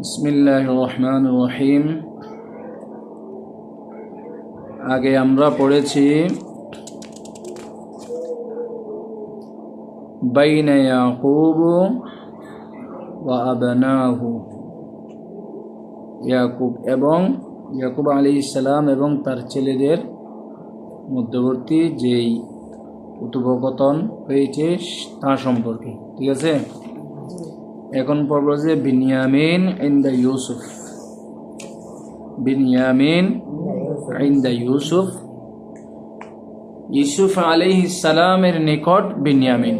বিসমিল্লাহ রহমান রহিম আগে আমরা পড়েছি ইয়াকুব ওয়া আবনাহু। ইয়াকুব এবং ইয়াকুব আলী ইসলাম এবং তার ছেলেদের মধ্যবর্তী যেই কথোপকথন হয়েছে তা সম্পর্কে, ঠিক আছে? এখন পর্ব যে বিনিয়ামিন ইন্দা ইউসুফ। বিনিয়ামিন ইন্দা ইউসুফ। ইউসুফ আলাইহিস সালামের নিকট বিনিয়ামিন।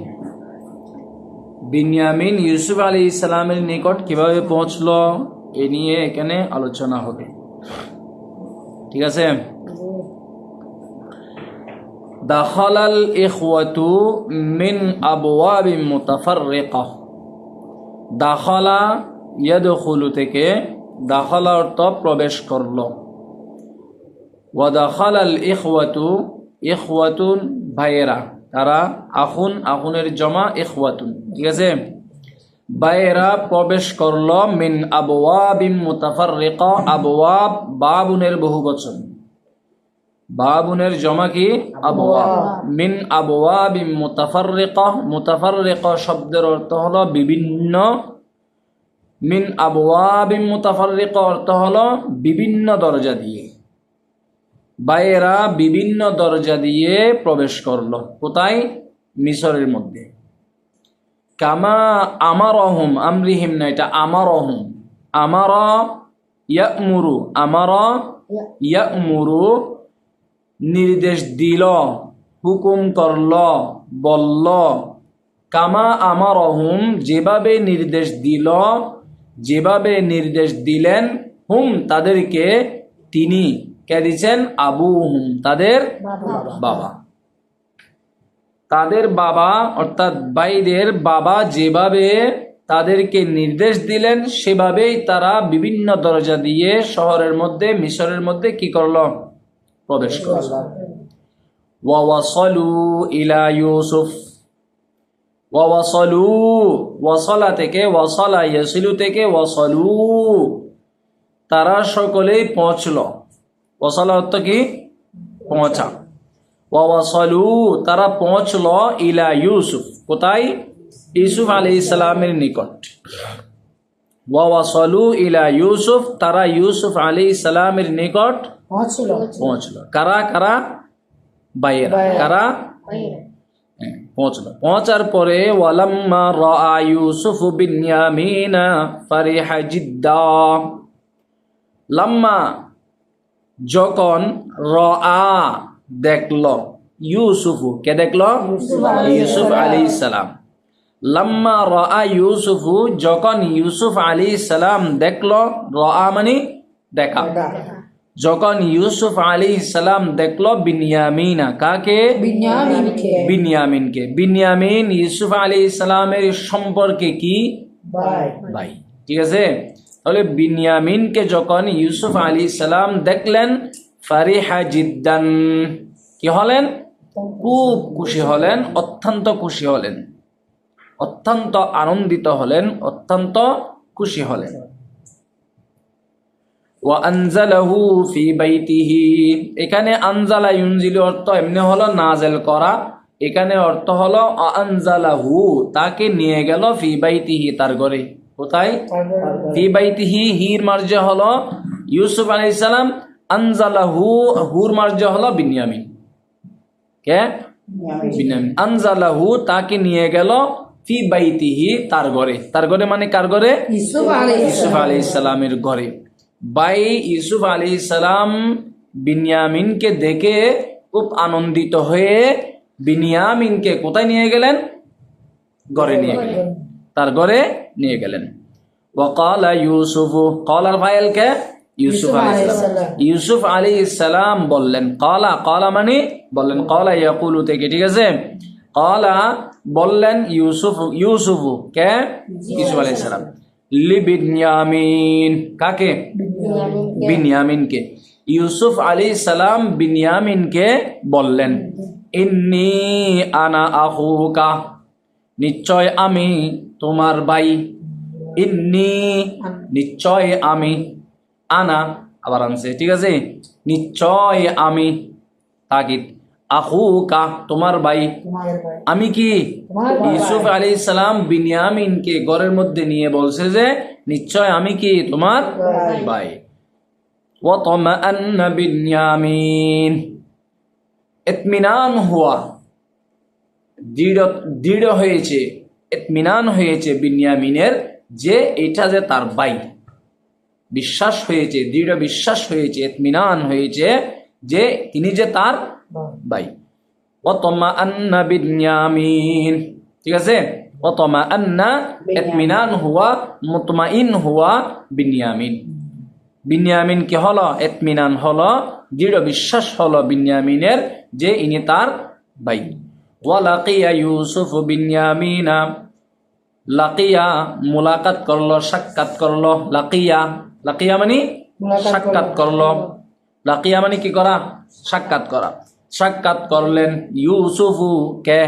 বিনিয়ামিন ইউসুফ আলী ইসলামের নিকট কীভাবে পৌঁছলো, এ নিয়ে এখানে আলোচনা হবে। ঠিক আছে? দাখালাল ইখওয়াতু মিন আবওয়াবিন মুতাফাররিকা। দাখলা ইয়াদখুলু থেকে দাখলা অর্থ প্রবেশ করল। ওয়া দাখালাল ইখওয়াতু ইখওয়াতুন ভাইয়েরা তারা আখুন, আখুনের জমা ইখওয়াতুন, ঠিক আছে? ভাইয়েরা প্রবেশ করল মিন আবওয়াবিন মুতাফাররিকা, আবওয়াব বাবুনের বহু বচন বাবুনের জমা কি? আবওয়াব মিন আবওয়াবিন মুতাফাররিকা। মুতাফাররিকা শব্দের অর্থ হলো বিভিন্ন। মিন আবওয়াবিন মুতাফাররিকা অর্থ হলো বিভিন্ন দরজা দিয়ে। বাইরা বিভিন্ন দরজা দিয়ে প্রবেশ করল। কোথায়? মিশরের মধ্যে। কামা আমার অহম আমরিহিম না এটা আমার অহম আমার ইয়ামুরু আমার ইয়ামুরু নির্দেশ দিল, হুকুম করল, বলল, কামা আমার অহুম যেভাবে নির্দেশ দিল, যেভাবে নির্দেশ দিলেন, হুম তাদেরকে তিনি, কে দিচ্ছেন? আবু হুম তাদের বাবা। তাদের বাবা, অর্থাৎ বাইদের বাবা, যেভাবে তাদেরকে নির্দেশ দিলেন, সেভাবেই তারা বিভিন্ন দরজা দিয়ে শহরের মধ্যে, মিশরের মধ্যে কি করল? প্রবেশ ইলা ইউসুফ ওয়াসালা থেকে ওয়াসালা ইয়াসিলু থেকে ওয়াসালু তারা সকলেই পৌঁছল ওয়াসালা অর্থ কি পৌঁছা ওয়াসালু তারা পৌঁছল ইলা ইউসুফ কোথায় ইউসুফ আলী ইসলামের নিকট ওয়াসালু ইলা ইউসুফ তারা ইউসুফ আলী নিকট পৌঁছল। পৌঁছলো। কারা কারা? বাইরা কারা? হ্যাঁ, পৌঁছলো। পৌঁছার পরে ওয়ালাম্মা ইউসুফ বিনয়ামিনা ফারিহা জিদ্দা। লাম্মা যখন রাআ দেখল ইউসুফ কে দেখল? ইউসুফ আলী সালাম। লাম্মা রাআ ইউসুফ যখন ইউসুফ আলী সালাম দেখল রাআ মানে দেখা। যখন ইউসুফ আলী সালাম দেখল বিনিয়ামিনা কাকে? বিনিয়ামিনকে। বিনিয়ামিন ইউসুফ আলী ইসলামের সম্পর্কে কি? ভাই ভাই ঠিক আছে? তাহলে বিনিয়ামিনকে যখন ইউসুফ আলী সালাম দেখলেন ফারিহা জিদ্দান কি হলেন? খুব খুশি হলেন অত্যন্ত খুশি হলেন। অত্যন্ত আনন্দিত হলেন অত্যন্ত খুশি হলেন। ওয়ানজালাহু ফি বাইতিহি। এখানে আনজালা ইউনজিল অর্থ এমনি হলো নাজেল করা। এখানে অর্থ হলো আনজালাহু তাকে নিয়ে গেল ফি বাইতিহি তার ঘরে। কোথায়? ফি বাইতিহি হির মার্জ হলো ইউসুফ আলাইহিস সালাম আনজালাহু হুর মার্জ হলো বিনিয়ামিন। কে? বিনিয়ামিন। আনজালাহু তাকে নিয়ে গেল ফি বাইতিহি তার ঘরে। তার ঘরে মানে কার ঘরে? ইউসুফ আলী ইসলামের ঘরে। বাই ইউসুফ আলী বিনিয়ামিনকে দেখে খুব আনন্দিত হয়ে বিনিয়ামিনকে কোথায় নিয়ে গেলেন? ঘরে নিয়ে গেলেন। তার ঘরে নিয়ে গেলেন। ওকাল ইউসুফ কলার ফাইল কে? ইউসুফ আলী সালাম। ইউসুফ আলী সালাম বললেন কলা কলা মানে বললেন কলা ইয়াকুলু থেকে ঠিক আছে? কলা বললেন ইউসুফ ইউসুফ কে? ইউসুফ আলী সালাম লিবিনিয়ামিন কাকে? বিনিয়ামিনকে ইউসুফ আলী সালাম বিনিয়ামিনকে বললেন ইন্নি আনা আহুকা নিশ্চয় আমি তোমার ভাই। ইন্নি নিশ্চয় আমি। আনা। আবার আনছে। ঠিক আছে? নিশ্চয় আমি। তাকিদ আহুকা তোমার ভাই। আমি কি? ইউসুফ আলী ইসলাম বিনিয়ামিনকে মধ্যে নিয়ে বলছে যে নিশ্চয় আমি কি তোমার ভাই। হয়েছে বিনিয়ামিনের যে এটা যে তার ভাই। বিশ্বাস হয়েছে দৃঢ় বিশ্বাস হয়েছে এতমিনান হয়েছে যে তিনি যে তার ভাই অতমা আন্না বিনিয়ামিন। ঠিক আছে? অতমা আন্না এতমিনান হুয়া মুতমাইন হুয়া বিনিয়ামিন। বিনিয়ামিন কি হলো? এতমিনান হলো দৃঢ় বিশ্বাস হলো বিনিয়ামিনের যে ইনি তার ভাই ওয়ালাকিয়া ইউসুফ বিনিয়ামিনা। লাকিয়া মুলাকাত করল সাক্ষাৎ করল। লাকিয়া লাকিয়া মানে সাক্ষাৎ করল। লাকিয়া মানে কি করা? সাক্ষাৎ করা। সাক্ষাৎ করলেন ইউসুফু কে?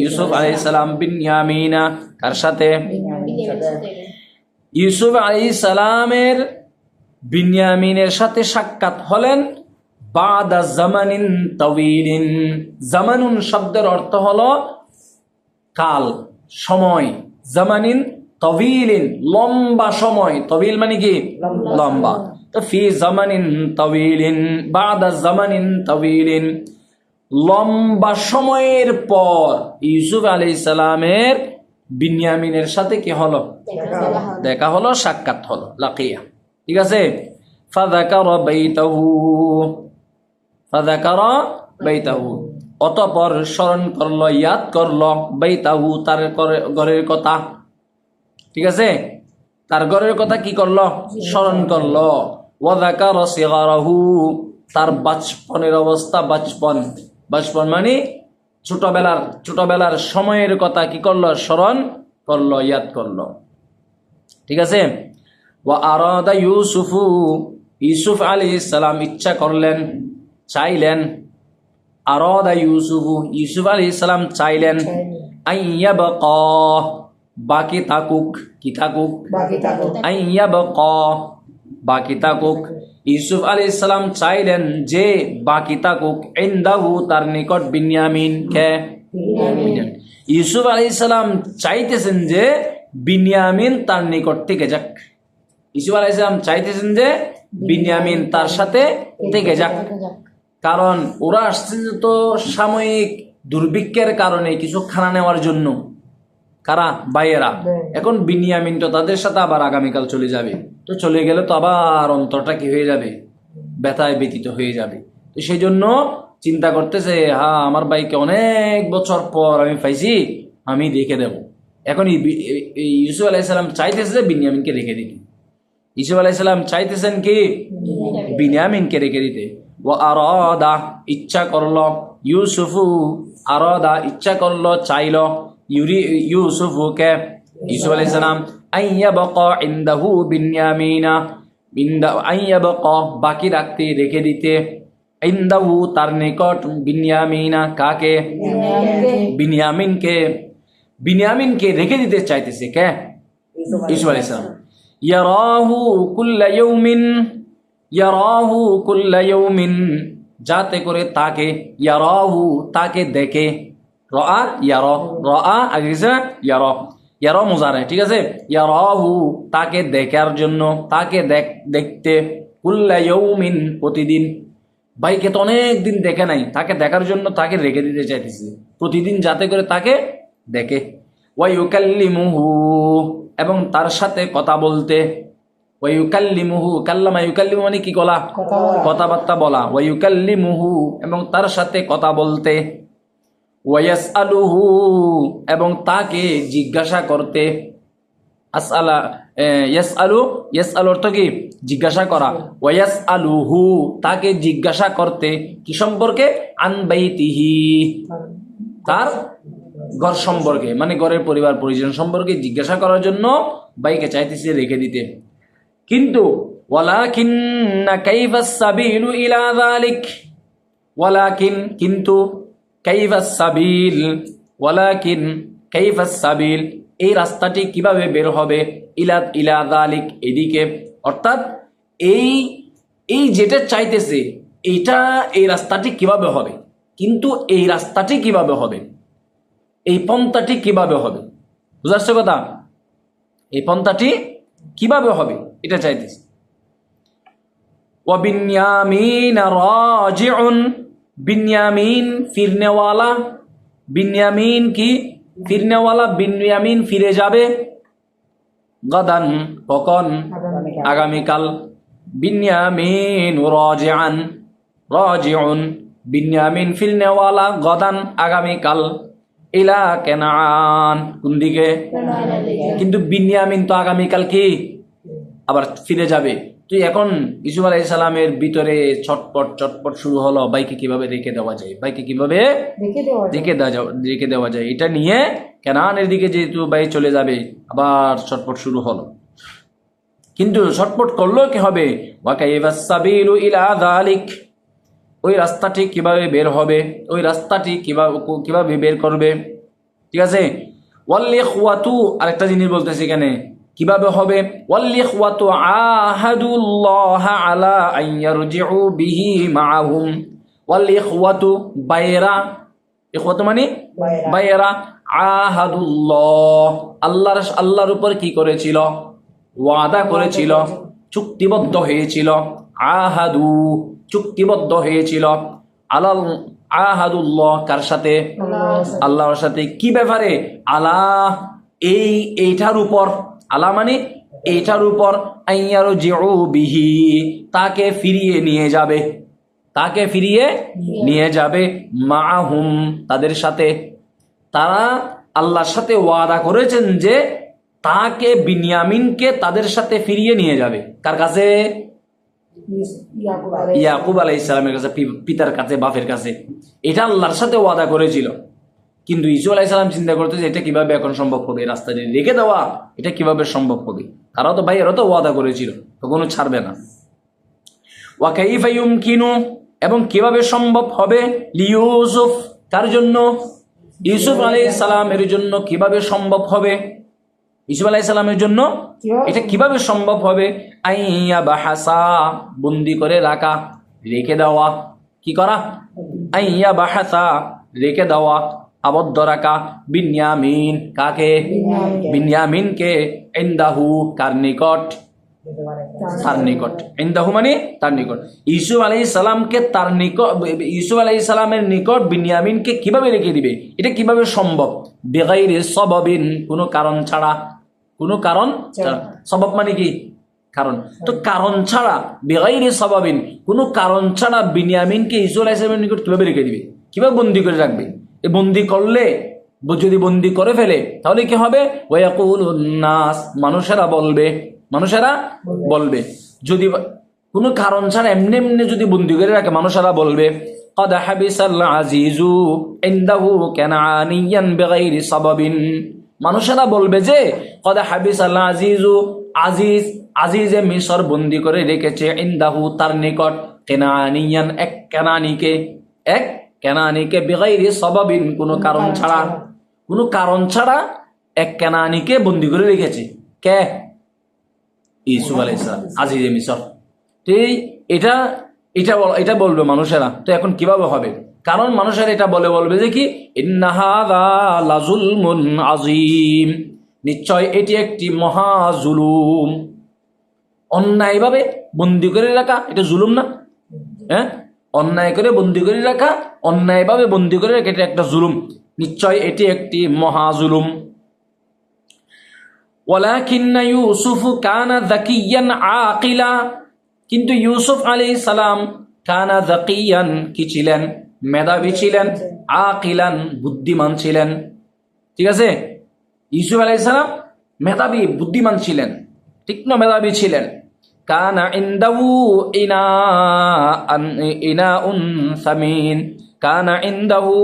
ইউসুফ আলাইহিস সালাম। বিনিয়ামিনা কার সাথে? ইউসুফ আলাইহিস সালামের বিনিয়ামিনের সাথে সাক্ষাৎ হলেন বাদা জামানিন তবিলিন জামানুন শব্দের অর্থ হলো কাল সময়। জামানিন তবিলিন লম্বা সময়। তবিল মানে কি? লম্বা তো ফি জামানিন তবিলিন বাদা জামানিন তবিলিন লম্বা সময়ের পর ইউসুফ আলাই সালামের বিনিয়ামিনের সাথে কি হলো? দেখা হলো, সাক্ষাৎ হলো, লাকিয়া। ঠিক আছে? অতপর স্মরণ করল, ইয়াদ করল, বাইতাহু তার ঘরের কথা। ঠিক আছে? তার ঘরের কথা কি করল? স্মরণ করল। সিগারাহু, তার বাচপনের অবস্থা বাচপন। বাচপন মানে ছোটবেলার ছোটবেলার সময়ের কথা কি করল? স্মরণ করল ইয়াদ করল। ঠিক আছে? ও আরাদা ইউসুফু ইউসুফ আলী সালাম ইচ্ছা করলেন চাইলেন। আরাদা ইউসুফু ইউসুফ আলী সালাম চাইলেন আইয়াবক বাকি তাকুক কি থাকুক? বাকি থাকো আইয়াবক বাকি তাকুক ইউসুফ আলী সালাম চাইলেন যে বাকি তাকুক ইন্দাহু তার নিকট বিনিয়ামিন কে? ইউসুফ আলী সালাম চাইতেছেন যে বিনিয়ামিন তার নিকট থেকে যাক। ইউসুফ আলী সালাম চাইতেছেন যে বিনিয়ামিন তার সাথে থেকে যাক। কারণ ওরা আসছে তো সাময়িক দুর্ভিক্ষের কারণে কিছু খানা নেওয়ার জন্য। কারা? বাইয়েরা এখন বিনিয়ামিন তো তাদের সাথে আবার আগামীকাল চলে যাবে। তো চলে গেলে তো আবার অন্তরটা কি হয়ে যাবে? ব্যথায় ব্যতীত হয়ে যাবে। তো সেই জন্য চিন্তা করতেছে হা আমার বাইকে অনেক বছর পর আমি পাইছি আমি দেখে দেব। এখন এই ইউসুফ আলাইসাল্লাম চাইতেছে যে বিনিয়ামিনকে রেখে দিতে। ইসুফ আলাইসাল্লাম চাইতেছেন কি? বিনিয়ামিনকে রেখে দিতে। ও আরদা ইচ্ছা করল। ইউসুফু আরদা ইচ্ছা করল চাইলো। ইউসুফুকে ইসুফ আলাইসালাম আইয়া বক ইন্দাহু বিনিয়ামিনা ইন্দা আইয়া বক বাকি রাখতে রেখে দিতে। ইন্দাহু তার নিকট বিনিয়ামিনা কাকে? বিনিয়ামিনকে। বিনিয়ামিনকে। রেখে দিতে চাইতেছে কে? ইসুফ আলাইসালাম ইয়ারাহু কুল্লা ইয়াউমিন ইয়ারাহু কুল্লা ইয়াউমিন যাতে করে তাকে ইয়ারাহু তাকে দেখে। রা ইয়ার রা আগে গেছে ইয়ার ইয়ার মুজারে ঠিক আছে? ইয়ারাহু তাকে দেখার জন্য তাকে দেখ দেখতে কুল্লা প্রতিদিন। ভাইকে তো অনেক দিন দেখে নাই তাকে দেখার জন্য তাকে রেখে দিতে চাইতেছে। প্রতিদিন যাতে করে তাকে দেখে। ওয়াইউকাল্লিমুহু এবং তার সাথে কথা বলতে। ওয়াইউকাল্লিমুহু কাল্লামা ইউকাল্লিমু মানে কি কলা। কথাবার্তা বলা। ওয়াইউকাল্লিমুহু এবং তার সাথে কথা বলতে। ওয়াইয়াস আলুহু এবং তাকে জিজ্ঞাসা করতে। আসআলা ইয়াস আলু ইয়াস আলু অর্থ কি? জিজ্ঞাসা করা। ওয়াস আলুহু তাকে জিজ্ঞাসা করতে, কি সম্পর্কে? আনবাইতিহি তার ঘর সম্পর্কে মানে ঘরের পরিবার, পরিজন সম্পর্কে জিজ্ঞাসা করার জন্য বাইকে চাইতেছে রেখে দিতে। কিন্তু ওয়ালাকিন কাইফাস সাবিলু ইলা যালিক, ওয়ালাকিন, কিন্তু কাইফা সাবিল, ওয়ালাকিন কাইফা সাবিল, এই রাস্তাটি কীভাবে বের হবে? ইলাদ ইলাদ আলিক এদিকে। অর্থাৎ এই এই যেটা চাইতেছে, এটা এই রাস্তাটি কীভাবে হবে? কিন্তু এই রাস্তাটি কীভাবে হবে? এই পন্থাটি কীভাবে হবে? বুঝাচ্ছে কথা? এই পন্থাটি কীভাবে হবে? এটা চাইতেছে। ওয়াবিনিয়ামিন বিনিয়ামিন ফিরনেওয়ালা বিনিয়ামিন কি? ফিরনেওয়ালা বিনিয়ামিন ফিরে যাবে। গদান কখন? আগামীকাল। বিনিয়ামিন রাজিআন রাজিউন। বিনিয়ামিন ফিরনেওয়ালা গদান আগামীকাল। ইলা কেনান কোন দিকে। কিন্তু বিনিয়ামিন তো আগামীকাল কি? আবার ফিরে যাবে। তুই এখন ইসুফ আলাই সালামের ভিতরে ছটপট চটপট শুরু হলো বাইকে কীভাবে রেখে দেওয়া যায়? বাইকে কীভাবে দেখে দেওয়া যায়। রেখে দেওয়া রেখে দেওয়া যায়। এটা নিয়ে কেনানের দিকে যেহেতু বাই চলে যাবে আবার ছটপট শুরু হলো। কিন্তু ছটপট করলেও কি হবে? ওই রাস্তাটি কীভাবে বের হবে? ওই রাস্তাটি কীভাবে কীভাবে বের করবে? ঠিক আছে? ওয়াল্লিখওয়াতু আরেকটা জিনিস বলতেছি এখানে। কীভাবে হবে? ওয়াল্লিখওয়াতু আহাদুল্লাহ আলা আন ইয়ারজিউ বিহি মাআহুম। ওয়াল্লিখওয়াতু বাইরা। ইখওয়াতু মানে? বাইরা। বাইরা। আহাদুল্লাহ। আল্লাহর আল্লাহর উপর কি করেছিল? ওয়াদা করেছিল। চুক্তিবদ্ধ হয়েছিল। আহাদু। চুক্তিবদ্ধ হয়েছিল। আলাল আহাদুল্লাহ কার সাথে? আল্লাহ আল্লাহর সাথে। কি ব্যাপারে? আল্লাহ এই এইটার উপর। আল্লাহ মানে এইটার উপর বিহি, তাকে ফিরিয়ে নিয়ে যাবে। তাকে ফিরিয়ে নিয়ে যাবে মাহুম তাদের সাথে। তারা আল্লাহর সাথে ওয়াদা করেছেন যে তাকে বিনিয়ামিনকে তাদের সাথে ফিরিয়ে নিয়ে যাবে। কার কাছে? ইয়াকুব আলাই ইসলামের কাছে পিতার কাছে, বাপের কাছে। এটা আল্লাহর সাথে ওয়াদা করেছিল। কিন্তু ইসু আলাহ ইসলাম চিন্তা করতে যে এটা কীভাবে এখন সম্ভব হবে? রাস্তা দিয়ে রেখে দেওয়া এটা কীভাবে সম্ভব হবে? তারাও তো ভাই এরা তো ওয়াদা করেছিল কখনো ছাড়বে না। ওয়াকাইফা ইউমকিনু এবং কীভাবে সম্ভব হবে? লিউসুফ তার জন্য। ইউসুফ আলাই সালামের জন্য কীভাবে সম্ভব হবে? ইসুফ আলাই সালামের জন্য এটা কীভাবে সম্ভব হবে? আইয়া বাহাসা বন্দি করে রাখা রেখে দেওয়া। কি করা? আইয়া বাহাসা রেখে দেওয়া। আবদ্ধ রাখা বিনিয়ামিন কাকে? বিনিয়ামিনকে। ইন্দাহু কার নিকট। তার নিকট। ইন্দাহু মানে তার নিকট। ইসুফ আলাই সালামকে তার নিকট ইসুফ আলাই সালামের নিকট বিনিয়ামিনকে কীভাবে রেখে দিবে? এটা কীভাবে সম্ভব? বেগাইরে সবাবিন কোনো কারণ ছাড়া। কোনো কারণ ছাড়া। সবাব মানে কি? কারণ। তো কারণ ছাড়া বেগাইরে সবাবিন কোনো কারণ ছাড়া বিনিয়ামিনকে ইসুফ আলাই সালামের নিকট কীভাবে রেখে দিবে? কীভাবে বন্দি করে রাখবে? বন্দি করলে ব- যদি বন্দি করে ফেলে তাহলে কি হবে ওয়াকুল নাস মানুষেরা বলবে মানুষেরা বলবে যদি বা- কোনো কারণ ছাড়া এমনি এমনি যদি বন্দি করে রাখে মানুষেরা বলবে قد حبس العزيز عنده كنعانيا بغير سبب মানুষেরা বলবে যে قد حبس العزيز আজিজ আজিজে মিশর বন্দি করে রেখেছে ইন্দাহু তার নিকট কেনানিয়ান এক কেনানিকে এক কেনানিকে বেগাইরি সবাবিন কোনো কারণ ছাড়া। কোনো কারণ ছাড়া এক কেনানিকে বন্দি করে রেখেছে। কে? ইসুফ আলাইসালাম আজিজে মিশর তো এটা এটা এটা বলবে মানুষেরা। তো এখন কীভাবে হবে? কারণ মানুষেরা এটা বলে বলবে যে কি আজিম নিশ্চয় এটি একটি মহা জুলুম। অন্যায়ভাবে বন্দি করে রাখা এটা জুলুম না? হ্যাঁ? অন্যায় করে বন্দি করে রাখা অন্যায়ভাবে বন্দি করে রাখা, এটা একটা জুলুম। নিশ্চয় এটি একটি মহা জুলুম। ওয়ালাকিন্ন ইউসুফ কানা যাকিয়ান আকিলা। কিন্তু ইউসুফ আলাইহিস সালাম কানা যাকিয়ান কি ছিলেন? মেধাবী ছিলেন, আকিলান, বুদ্ধিমান ছিলেন। ঠিক আছে? ইউসুফ আলাইহিস সালাম মেধাবী, বুদ্ধিমান ছিলেন। তীক্ষ্ণ মেধাবী ছিলেন। কানা ইন্দাহু ইনা ইনা উন সামিন। কানা ইন্দাহু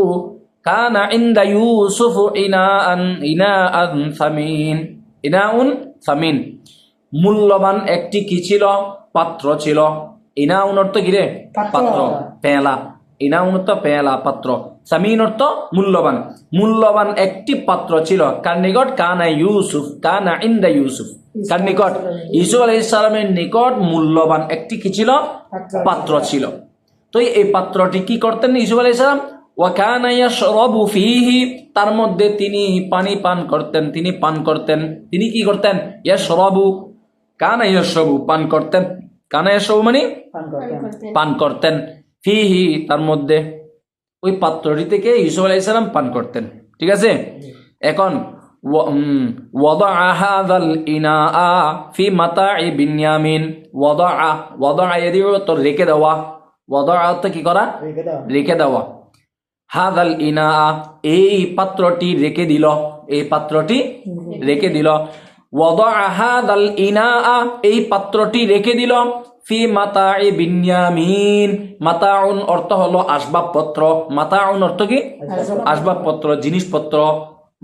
কানা ইন্দা ইউসুফ ইনা আন ইনা আন সামিন। ইনাউন সামিন। মূল্যবান একটি কি ছিল? পাত্র ছিল। ইনাউন অর্থ কি রে। পাত্র। পেলা ইনাউন অর্থ পেলা পাত্র। সামিন অর্থ মূল্যবান। মূল্যবান একটি পাত্র ছিল কার নিকট কানা ইউসুফ কানা ইন্দা ইউসুফ। কার নিকট। ইউসুফ আলাইহিস সালামের নিকট মূল্যবান একটি কি ছিল? পাত্র ছিল। তো এই পাত্রটি কি করতেন ইউসুফ আলাইহিস সালাম? ওয়াকানা ইয়াশরাবু ফীহি। তার মধ্যে তিনি পানি পান করতেন তিনি পান করতেন। তিনি কি করতেন? ইয়াশরাবু। কানা ইয়াশরাবু পান করতেন। কানা ইয়াশরাবু মানে? পান করতেন। ফিহি তার মধ্যে ওই পাত্রটি থেকে ইউসুফ আলাইসালাম পান করতেন। ঠিক আছে? এখন রেখে দেওয়া। কি করা? রেখে দেওয়া। হাদাল ইনা এই পাত্রটি রেখে দিল। এই পাত্রটি রেখে দিল। ইনা এই পাত্রটি রেখে দিল। ফি মাতাই বিন্যামিন। মাতাউন অর্থ হলো আসবাবপত্র। মাতাউন অর্থ কি? আসবাবপত্র। জিনিসপত্র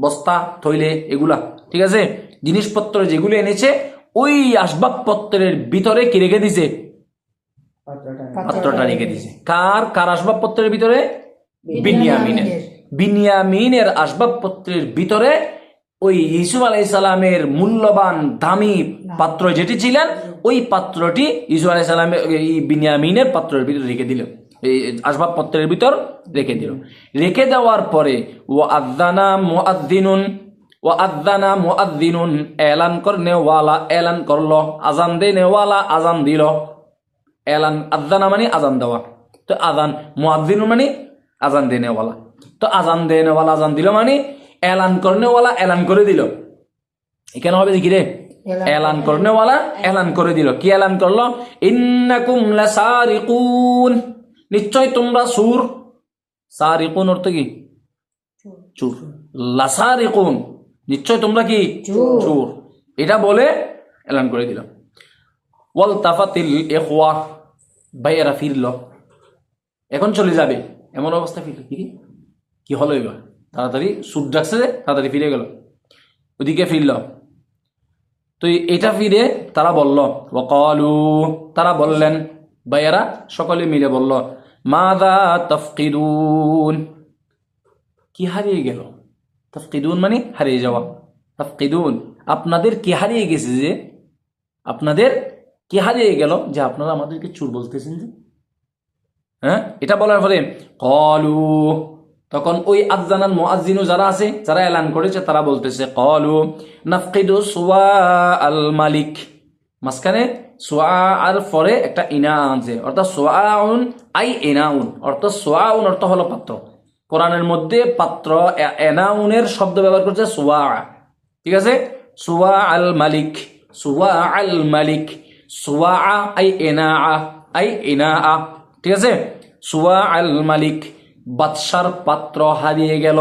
বস্তা থইলে এগুলা। ঠিক আছে? জিনিসপত্র যেগুলো এনেছে ওই আসবাবপত্রের ভিতরে কি রেখে দিছে? পাত্রটা। রেখে দিছে। কার কার আসবাবপত্রের ভিতরে? বিনিয়ামিনের। বিনিয়ামিনের আসবাবপত্রের ভিতরে ওই ইসুফ আলাই সালামের মূল্যবান দামি পাত্র যেটি ছিলেন ওই পাত্রটি ইসুফ আলাই সালামের এই বিনিয়ামিনের পাত্রের ভিতরে রেখে দিল। এই আসবাবপত্রের ভিতর রেখে দিল। রেখে দেওয়ার পরে ও আদানা মুআদ্দিনুন ও আদানা মুআদ্দিনুন এলান করনেওয়ালা এলান করল আজান দেনেওয়ালা আজান দিল। এলান আদানা মানে আজান দেওয়া। তো আজান মুআদ্দিনু মানে আজান দেনেওয়ালা তো আজান দেনেওয়ালা আজান দিল মানে এলান করনেওয়ালা এলান করে দিল। এখানে হবে দেখি রে। এলান করনেওয়ালা এলান করে দিল। কি এলান করল? ইন্নাকুম লাসারিকুন। নিশ্চয় তোমরা সুর। সারিকুন অর্থ কি? চুর। লাসারিকুন। নিশ্চয় তোমরা কি? চুর। এটা বলে এলান করে দিল। ওয়াল তাফাতিল এখওয়া ভাইয়েরা ফিরল। এখন চলে যাবে। এমন অবস্থা ফিরল। কি? কি হলো এবার? তাড়াতাড়ি সুট ডাকছে যে, তাড়াতাড়ি ফিরে গেল। ওদিকে ফিরল। তো এটা ফিরে তারা বলল ওয়াকালু তারা বললেন ভাইয়েরা সকলে মিলে বলল মাদা তফকিদুন কি হারিয়ে গেল? তফকিদুন মানে হারিয়ে যাওয়া। তফকিদুন আপনাদের কি হারিয়ে গেছে যে? আপনাদের কি হারিয়ে গেল যে আপনারা আমাদেরকে চুর বলতেছেন যে? হ্যাঁ এটা বলার ফলে কলু তখন ওই আজানান মুআজ্জিনু যারা আছে, যারা এলান করেছে, তারা বলতেছে, কলু নাফকিদু সুয়া আল মালিক। মাঝখানে সোয়া আর পরে একটা ইনা আছে, অর্থাৎ সোয়াউন আই এনাউন, অর্থাৎ সোয়াউন অর্থ হলো পাত্র। কোরআনের মধ্যে পাত্র এনাউনের শব্দ ব্যবহার করছে সোয়া ঠিক আছে? সোয়া আল মালিক সোয়া আল মালিক সোয়া আই এনা আই এনা ঠিক আছে? সোয়া আল মালিক। বাদশার পাত্র হারিয়ে গেল।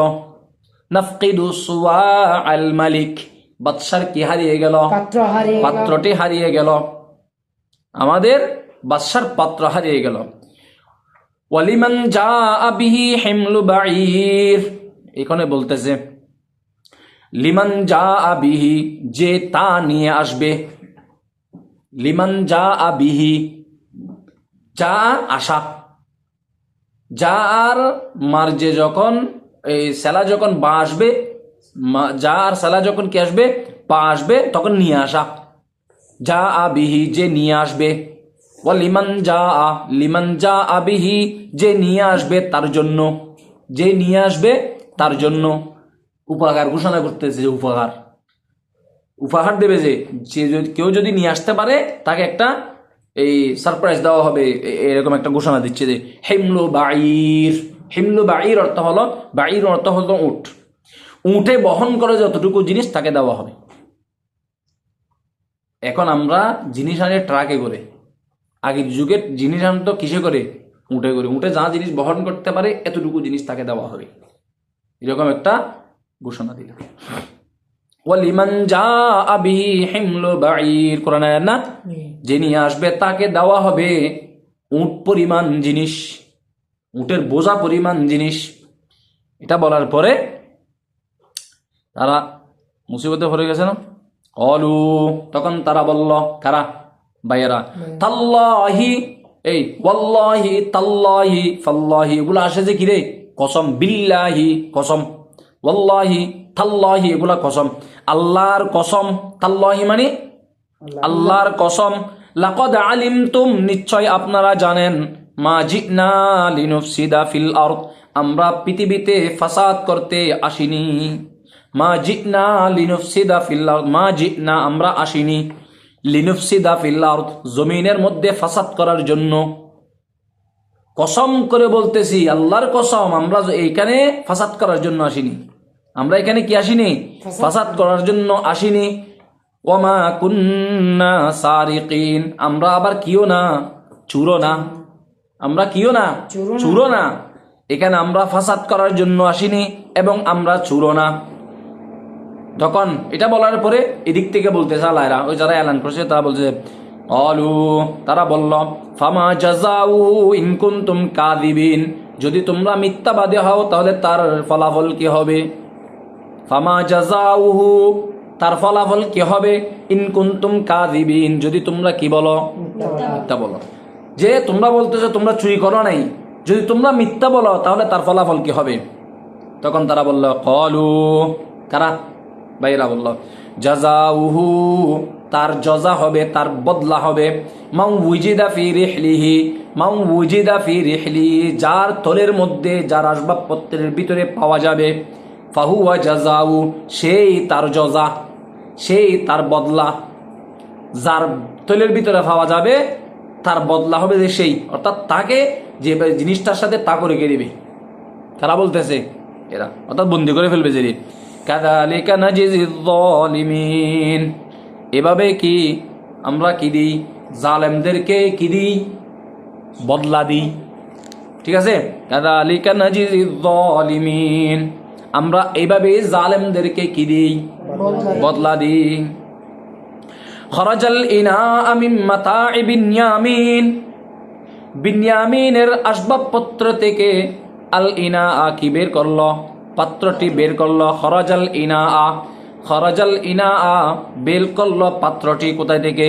নাফকিদু সোয়া আল মালিক। বাদশার কি হারিয়ে গেল? পাত্র হারিয়ে গেল। পাত্রটি হারিয়ে গেল। আমাদের বাদশার পাত্র হারিয়ে গেল। ওয়ালিমান যা আবিহি হেমলু বাঈর। এখানে বলতেছে লিমান যা আবিহি যে তা নিয়ে আসবে। লিমান যা আবিহি যা আশা। যা আর মার্জে যখন, এই সেলা যখন বা আসবে যা আর সেলা যখন কি আসবে, পা আসবে, তখন নিয়ে আসা। যা আবিহি যে নিয়ে আসবে। ও লিমান যা আ লিমান যা আবিহি যে নিয়ে আসবে তার জন্য। যে নিয়ে আসবে তার জন্য। উপহার ঘোষণা করতেছে যে উপহার। উপহার দেবে যে কেউ যদি নিয়ে আসতে পারে, তাকে একটা এই সারপ্রাইজ দেওয়া হবে এরকম একটা ঘোষণা দিচ্ছে যে, হেমলু বাঈর। হেমলু বাঈর অর্থ হলো, বাঈর অর্থ হলো উট। উঠে বহন করে যতটুকু জিনিস তাকে দেওয়া হবে। এখন আমরা জিনিস আনে ট্রাকে করে। আগের যুগের জিনিস আনতো কিসে করে? উঠে করে। উঠে যা জিনিস বহন করতে পারে, এতটুকু জিনিস তাকে দেওয়া হবে। এরকম একটা ঘোষণা দিল ওয়ালিমান যা আবি হেমলো বাঈর। কোরআন না? যে নিয়ে আসবে তাকে দেওয়া হবে উট পরিমাণ জিনিস উটের বোঝা পরিমাণ জিনিস। এটা বলার পরে তারা মুসিবতে পড়ে গেছে না? অলু তখন তারা বলল কারা? ভাইয়েরা তাল্লাহি এই ওয়াল্লাহি তাল্লাহি ফাল্লাহি এগুলো আসে যে কিরে? কসম বিল্লাহি কসম। ওয়াল্লাহি থাল্লাহি এগুলা কসম। আল্লাহর কসম তাল্লাহি মানে আল্লাহর কসম লাকদ আলিমতুম নিশ্চয় আপনারা জানেন মা জিনা লিনুফসিদা ফিল আরদ আমরা পৃথিবীতে ফাসাদ করতে আসিনি। মা জিনা লিনুফসিদা ফিল আরদ মা জিনা আমরা আসিনি। লিনুফসিদা ফিল আরদ জমিনের মধ্যে ফাসাদ করার জন্য। কসম করে বলতেছি আল্লাহর কসম আমরা এইখানে ফাসাদ করার জন্য আসিনি। আমরা এখানে কি আসিনি? ফাসাদ করার জন্য আসিনি। ওমা কুন্না সারিকিন। আমরা আবার কিও না? চুরো না। আমরা কিও না? চুরো না। এখানে আমরা ফাসাদ করার জন্য আসিনি এবং আমরা চুরো না। তখন এটা বলার পরে এদিক থেকে বলতেছে আলায়রা ওই যারা এলান করছে তারা বলছে অলু। তারা বলল ফামা জাজাউ ইনকুন্তুম কাদিবিন যদি তোমরা মিথ্যাবাদী হও তাহলে তার ফলাফল কি হবে? ফামা জাজাউহু তার ফলাফল কি হবে? ইনকুন্তুম কাদিবিন যদি তোমরা কি বলো? মিথ্যা বলো। যে তোমরা বলতেছো তোমরা চুরি করো নাই। যদি তোমরা মিথ্যা বলো, তাহলে তার ফলাফল কি হবে? তখন তারা বলল, কলু। কারা? বাইরা বলল জাজাউহু তার জজা হবে, তার বদলা হবে। মাউ উজিদা ফি রিহলিহি। মাউ উজিদা ফি রিহলি। যার তলের মধ্যে, যার আসবাবপত্রের ভিতরে পাওয়া যাবে। ফাহুয়া জাজাউ সেই তার জজা সেই তার বদলা যার তৈলের ভিতরে পাওয়া যাবে, তার বদলা হবে যে সেই। অর্থাৎ তাকে যে জিনিসটার সাথে তা করে কে দিবে? তারা বলতেছে, এরা। অর্থাৎ বন্দি করে ফেলবে যে কাদালিকা এভাবে কি আমরা কি দিই? জালেমদেরকে কি দিই? বদলা দিই। ঠিক আছে? কাদালিকা নাজিজিজ জালিমিন আমরা এইভাবে জালেমদেরকে কি দিই? বদলা দিই খরাজাল ইনা আমিন মাতা বিনিয়ামিন বিনিয়ামিনের আসবাবপত্র থেকে আল ইনা আ কি বের করল? পাত্রটি বের করল খরাজাল ইনা আ খরাজাল ইনা আ বের করল পাত্রটি কোথায় থেকে?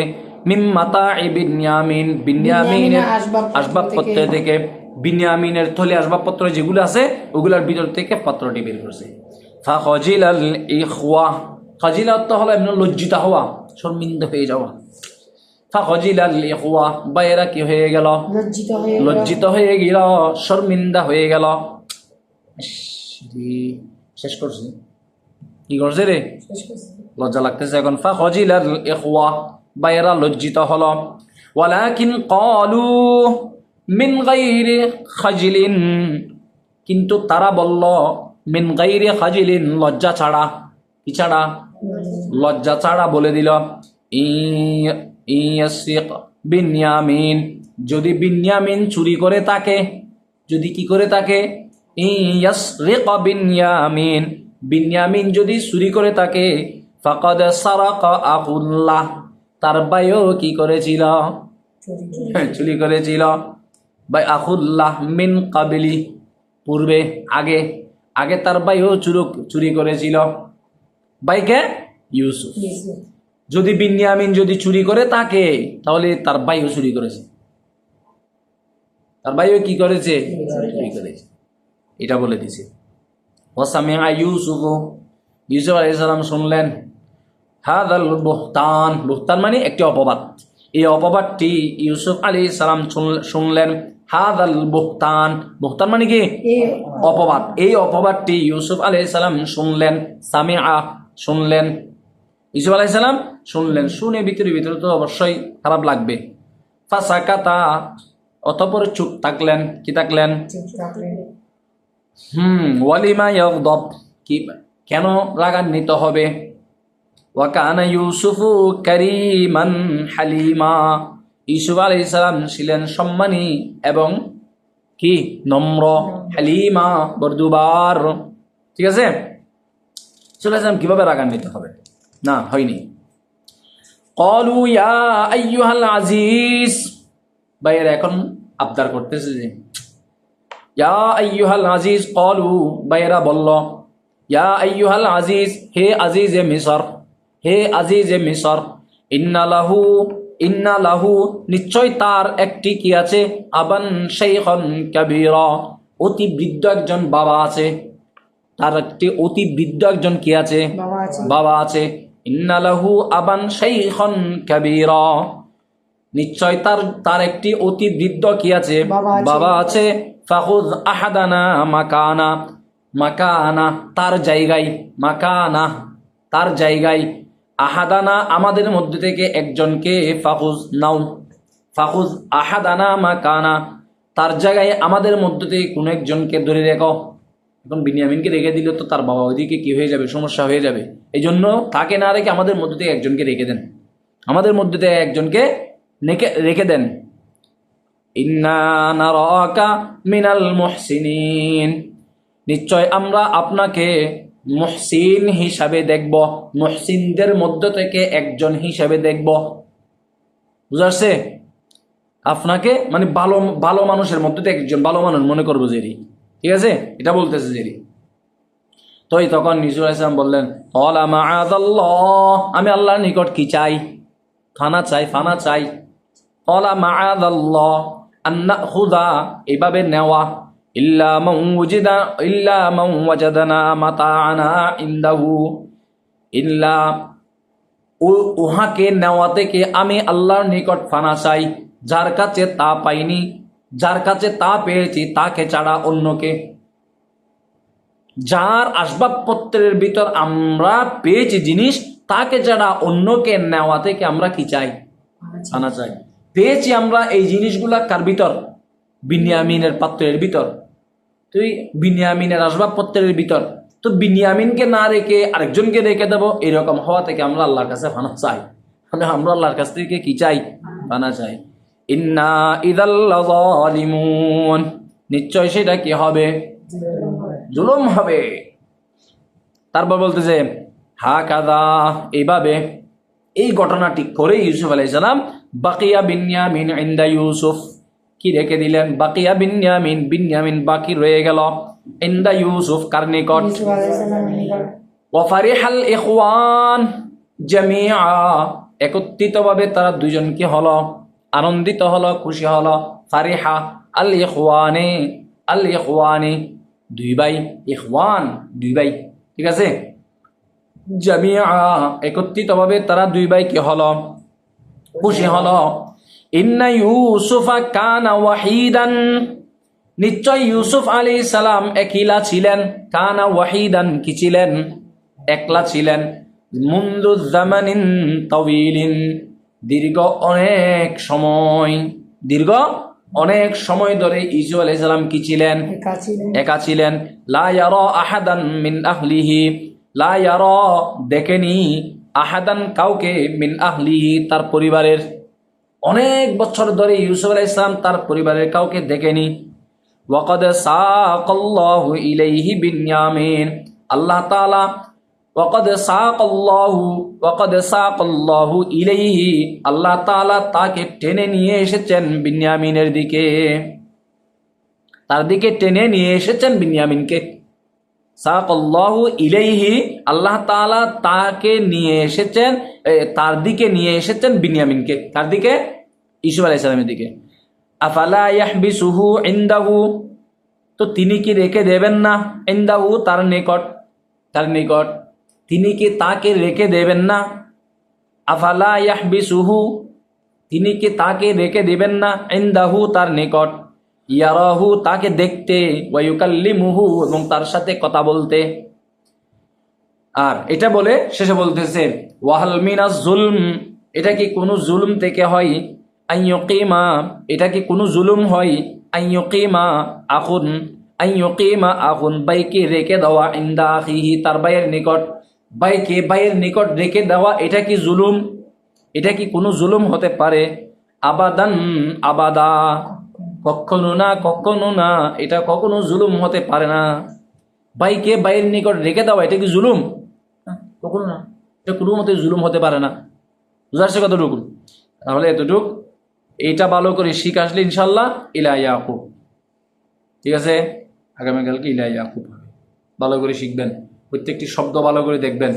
মিম মাতা বিনিয়ামিন বিনিয়ামিনের আসবাবপত্র থেকে। বিনিয়ামিনের থলে আসবাবপত্র যেগুলো আছে ওগুলোর ভিতর থেকে পাত্রটি বের করছে। ফা খজিল আল ইখওয়া। খজিল অর্থ হলো এমন লজ্জিত হওয়া শর্মিন্দ হয়ে যাওয়া। ফা ইখওয়া বা এরা কি হয়ে গেল? লজ্জিত হয়ে গেল। লজ্জিত হয়ে গেল শর্মিন্দা হয়ে গেল। শেষ করছি। কি করছে রে? লজ্জা লাগতেছে এখন। ফা খজিলাল ইখওয়া বা এরা লজ্জিত হলো। ওয়ালাকিন ক্বালু মিন গায়রি খাজিলিন। কিন্তু তারা বলল মিন গায়রি খাজিলিন লজ্জা ছাড়া। কি ছাড়া? লজ্জা ছাড়া বলে দিল বিনিয়ামিন। যদি বিনিয়ামিন চুরি করে তাকে, যদি কি করে তাকে? ইয়াসরিক বিনিয়ামিন। বিনিয়ামিন যদি চুরি করে তাকে, ফাকাদ সারাক আকুল্লাহ। তার ভাইও কি করেছিল? চুরি করেছিল। ভাই, আকুল্লাহ মিন কাবিলি। পূর্বে, আগে আগে তার ভাইও চুরুক, চুরি করেছিল। ভাইকে ইউসুফ। যদি বিনিয়ামিন যদি চুরি করে তাকে তাহলে তার ভাইও চুরি করেছে। তার ভাইও কি করেছে? চুরি করেছে। এটা বলে দিছে। ওসামিয়া ইউসুফ। ইউসুফ আলাইহিস সালাম শুনলেন হাদাল বুহতান। বুহতান মানে একটি অপবাদ। এই অপবাদটি ইউসুফ আলী সালাম শুনলেন হাদাল বুহতান। বুহতান মানে কি? অপবাদ। এই অপবাদটি ইউসুফ আলাই সালাম শুনলেন সামিআ শুনলেন। ইউসুফ আলাই সালাম শুনলেন শুনে ভিতরে ভিতরে তো অবশ্যই খারাপ লাগবে। ফাঁসাকাতা অতপর চুপ থাকলেন কি থাকলেন। হুম ওয়ালিমা ইয়াগদব কি কেন রাগান্বিত হবে? ওয়াকানা ইউসুফু কারিমান হালিমা। ইউসুফ আলাইহিস সালাম ছিলেন সম্মানী এবং কি নম্র হালিমা বরদুবার। ঠিক আছে? চলে আসলাম কীভাবে রাগান্বিত হবে? না, হয়নি। কলু, ইয়া আইয়ুহাল আজিজ। ভাইয়ের, এখন আবদার করতেছে যে, ইয়া আইয়ুহাল আজিজ, কলু, ভাইয়েরা বলল, ইয়া আইয়ুহাল আজিজ, হে আজিজ এ মিসর, হে আজিজ এ মিসর, ইন্না লাহু ইন্না লাহু, নিশ্চয় তার একটি কি আছে? আবান শাইখান কাবীরা। অতি বৃদ্ধ একজন বাবা আছে। তার একটি অতি বৃদ্ধ একজন কি আছে? বাবা আছে। ইন্নালাহু আবান শাইখান কাবীরা। নিশ্চয় তার তার একটি অতি বৃদ্ধ কি আছে? বাবা আছে। ফাখুজ আহাদানা মাকানা। মাকানা তার জায়গায় মাকানা তার জায়গায়। আহাদানা আমাদের মধ্যে থেকে একজনকে ফাখুজ নাও। ফাখুজ আহাদানা মাকানা। তার জায়গায় আমাদের মধ্যে থেকে কোনো একজনকে ধরে রেখো। এখন বিনিয়ামিনকে রেখে দিলে তো তার বাবা ওইদিকে কী হয়ে যাবে, সমস্যা হয়ে যাবে। এই জন্য তাকে না রেখে আমাদের মধ্যে থেকে একজনকে রেখে দেন। আমাদের মধ্যে থেকে একজনকে রেখে রেখে দেন। ইন্না মিনাল নিশ্চয় আমরা আপনাকে মুহসিন হিসাবে দেখব, মুহসিনদের মধ্য থেকে একজন হিসাবে দেখব। বুঝাচ্ছে আপনাকে মানে ভালো ভালো মানুষের মধ্যে থেকে একজন, ভালো মানুষ মনে করব জেরি ঠিক আছে? এটা বলতেছে জেরি। তো এই তখন নিসুর ইসলাম বললেন "ক্বালা মাআযাল্লাহ, আমি আল্লাহর নিকট কি চাই? ফানা চাই ফানা চাই। খুদা এভাবে নেওয়া। ইল্লা ইল্লা উহাকে নেওয়া থেকে আমি আল্লাহর নিকট ফানা চাই? যার কাছে তা পাইনি যার কাছে তা পেয়েছি, তাকে ছাড়া অন্যকে যার আসবাবপত্রের ভিতর আমরা পেয়েছি জিনিস, তাকে ছাড়া অন্যকে নেওয়া থেকে আমরা কি চাই? আনা চাই। পেয়েছি আমরা এই জিনিসগুলা কার ভিতর? বিনিয়ামিনের পাত্রের ভিতর। তুই বিনিয়ামিনের আসবাবপত্রের ভিতর। তো বিনিয়ামিনকে না রেখে আরেকজনকে রেখে দেবো, এরকম হওয়া থেকে আমরা আল্লাহর কাছে ফানা চাই। মানে আমরা আল্লাহর কাছ থেকে কি চাই? ফানা চাই। ইন্না ইদাল্লাযলিমুন নিশ্চয় সেটা কি হবে? জুলুম হবে। তারপর বলতেছে হা কাদা এইভাবে এই ঘটনাটি করে ইউসুফ আলাইসালাম বাকিয়া বিনিয়ামিন ইন্দা ইউসুফ। কি রেখে দিলেন? বাকিয়া বিনিয়ামিন বিনিয়ামিন বাকি রয়ে গেল। ইন্দা ইউসুফ কার নিকট? ওয়াফারিহাল ইখওয়ান জামিআ। একত্রিতভাবে তারা দুজন কি হলো। আনন্দিত হলো, খুশি হলো। ফারিহা, আল ইখওয়ানে আল ইখওয়ানে, দুই ভাই, ইখওয়ান, দুই ভাই, ঠিক আছে? জামিআ, একত্রিতভাবে তারা দুই ভাই কি হলো? খুশি হলো। ইন্না ইউসুফা কানা ওয়াহিদান। নিশ্চয় ইউসুফ আলী সালাম একিলা ছিলেন। কানা ওয়াহিদান কি ছিলেন? একলা ছিলেন। মুন্দু জামানিন তবিলিন দীর্ঘ অনেক সময় দীর্ঘ অনেক সময় ধরে ইসু আলাই সালাম কি ছিলেন? একা ছিলেন। একা ছিলেন। লা ইয়ারা আহাদান মিন আহলিহি লা ইয়ারা দেখেনি আহাদান কাউকে মিন আহলিহি তার পরিবারের। অনেক বছর ধরে ইউসুফ আলাইহিস ইসলাম তার পরিবারের কাউকে দেখেনি। ওয়াকাদ সাকাল্লাহু ইলাইহি বিনিয়ামিন আল্লাহ তাআলা ওয়াকাদ সাকাল্লাহু ওয়াকাদ সাকাল্লাহু ইলাইহি, আল্লাহ তাআলা তাকে টেনে নিয়ে এসেছেন বিনিয়ামিনের দিকে। তার দিকে টেনে নিয়ে এসেছেন বিনিয়ামিনকে। সাকাল্লাহু ইলাইহি, আল্লাহ তাআলা তাকে নিয়ে এসেছেন তার দিকে নিয়ে এসেছেন বিনিয়ামিনকে। তার দিকে? ইসুফ আলাইহিস সালামের দিকে। আফালা ইয়াহবিসুহু ইনদাহু, তো তিনি কি রেখে দেবেন না? ইনদাহু তার নিকট তার নিকট। তিনি কি তাকে রেখে দেবেন না? আফালা ইয়াহবিসুহু? তিনি কি তাকে রেখে দেবেন না? ইনদাহু তার নিকট। ইয়ারাহু, তাকে দেখতে। ওয়ায়ুকাল্লিমুহু এবং তার সাথে কথা বলতে। আর এটা বলে শেষে বলতেছে, ওয়াহাল মিনাজ জুলম? এটা কি কোনো জুলুম থেকে হয়? আইয়কিমা, এটা কি কোনো জুলুম হয়? আইয়কিমা আখুন আইয়কিমা আখুন বাইকে রেখে দেওয়া ইন্দা আখিহি, তার বাইয়ের নিকট। বাইকে ভাইয়ের নিকট রেখে দেওয়া, এটা কি জুলুম? এটা কি কোনো জুলুম হতে পারে? আবাদান, আবাদা। কখনো না কখনো না, এটা কখনো জুলুম হতে পারে না। ভাইকে ভাইয়ের নিকট রেখে দেওয়া, এটা কি জুলুম? কখনো না। এটা কোনো মতে জুলুম হতে পারে না। বুঝাচ্ছে কতটুকু? তাহলে এতটুক। এইটা ভালো করে শিখ আসলে ইনশাল্লাহ ইলা ইয়াকুব। ঠিক আছে? আগামীকালকে ইলা ইয়াকুব ভালো করে শিখবেন। প্রত্যেকটি শব্দ ভালো করে দেখবেন।